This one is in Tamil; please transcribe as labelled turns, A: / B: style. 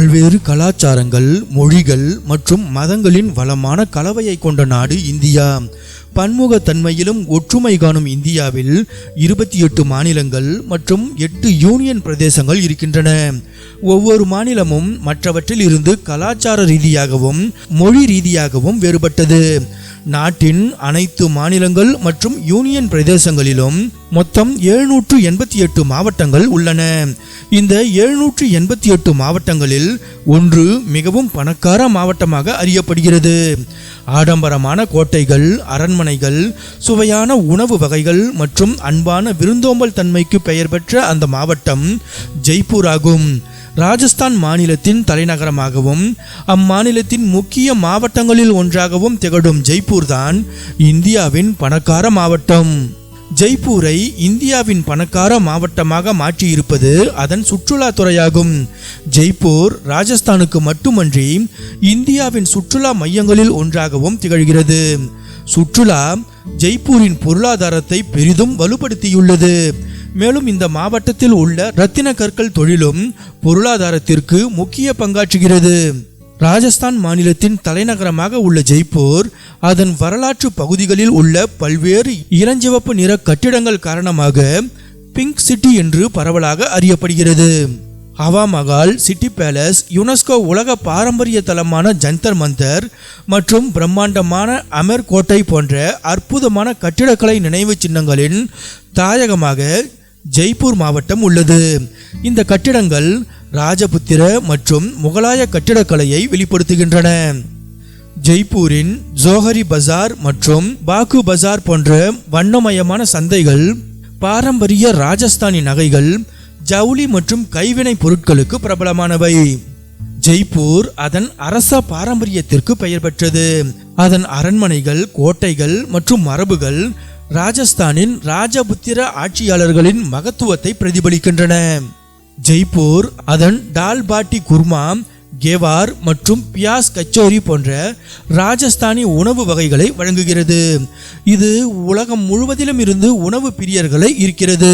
A: பல்வேறு கலாச்சாரங்கள் மொழிகள் மற்றும் மதங்களின் வளமான கலவையை கொண்ட நாடு இந்தியா. பன்முகத்தன்மையிலும் ஒற்றுமை காணும் இந்தியாவில் இருபத்தி எட்டு மாநிலங்கள் மற்றும் எட்டு யூனியன் பிரதேசங்கள் இருக்கின்றன. ஒவ்வொரு மாநிலமும் மற்றவற்றில் இருந்து கலாச்சார ரீதியாகவும் மொழி ரீதியாகவும் வேறுபட்டது. நாட்டின் அனைத்து மாநிலங்கள் மற்றும் யூனியன் பிரதேசங்களிலும் மொத்தம் எழுநூற்று எண்பத்தி எட்டு மாவட்டங்கள் உள்ளன. இந்த எழுநூற்று எண்பத்தி எட்டு மாவட்டங்களில் ஒன்று மிகவும் பணக்கார மாவட்டமாக அறியப்படுகிறது. ஆடம்பரமான கோட்டைகள் அரண்மனைகள் சுவையான உணவு வகைகள் மற்றும் அன்பான விருந்தோம்பல் தன்மைக்கு பெயர் பெற்ற அந்த மாவட்டம் ஜெய்ப்பூர் ஆகும் ராஜஸ்தான் மாநிலத்தின் தலைநகரமாகவும் அம்மாநிலத்தின் முக்கிய மாவட்டங்களில் ஒன்றாகவும் திகழும் ஜெய்ப்பூர் தான் இந்தியாவின் பணக்கார மாவட்டம். ஜெய்ப்பூரை இந்தியாவின் பணக்கார மாவட்டமாக மாற்றியிருப்பது அதன் சுற்றுலாத்துறையாகும் ஜெய்ப்பூர் ராஜஸ்தானுக்கு மட்டுமன்றி இந்தியாவின் சுற்றுலா மையங்களில் ஒன்றாகவும் திகழ்கிறது. சுற்றுலா ஜெய்ப்பூரின் பொருளாதாரத்தை பெரிதும் வலுப்படுத்தியுள்ளது. மேலும் இந்த மாவட்டத்தில் உள்ள ரத்தின கற்கள் தொழிலும் பொருளாதாரத்திற்கு முக்கிய பங்காற்றுகிறது. ராஜஸ்தான் மாநிலத்தின் தலைநகரமாக உள்ள ஜெய்ப்பூர் அதன் வரலாற்று பகுதிகளில் உள்ள பல்வேறு இளஞ்சிவப்பு நிற கட்டிடங்கள் காரணமாக பிங்க் சிட்டி என்று பரவலாக அறியப்படுகிறது. ஹவா மகால் சிட்டி பேலஸ் யுனெஸ்கோ உலக பாரம்பரிய தலமான ஜந்தர் மந்தர் மற்றும் பிரம்மாண்டமான அமர் கோட்டை போன்ற அற்புதமான கட்டிடக்கலை நினைவு சின்னங்களின் தாயகமாக ஜெய்ப்பூர் மாவட்டம் உள்ளது. இந்த கட்டிடங்கள் ராஜபுத்திர மற்றும் முகலாய கட்டிடக்கலையை வெளிப்படுத்துகின்றன. ஜெய்ப்பூரின் ஜோஹரி பஜார் மற்றும் பாக்கு பஜார் போன்ற வண்ணமயமான சந்தைகள் பாரம்பரிய ராஜஸ்தானி நகைகள் ஜவுளி மற்றும் கைவினை பொருட்களுக்கு பிரபலமானவை. ஜெய்ப்பூர் அதன் அரச பாரம்பரியத்திற்கு பெயர் பெற்றது. அதன் அரண்மனைகள் கோட்டைகள் மற்றும் மரபுகள் ராஜஸ்தானின் ராஜபுத்திர ஆட்சியாளர்களின் மகத்துவத்தை பிரதிபலிக்கின்றன. ஜெய்ப்பூர் அதன் டால் பாட்டி குர்மா கேவார் மற்றும் பியாஸ் கச்சோரி போன்ற ராஜஸ்தானி உணவு வகைகளை வழங்குகிறது. இது உலகம் முழுவதிலும் இருந்து உணவு பிரியர்களை இருக்கிறது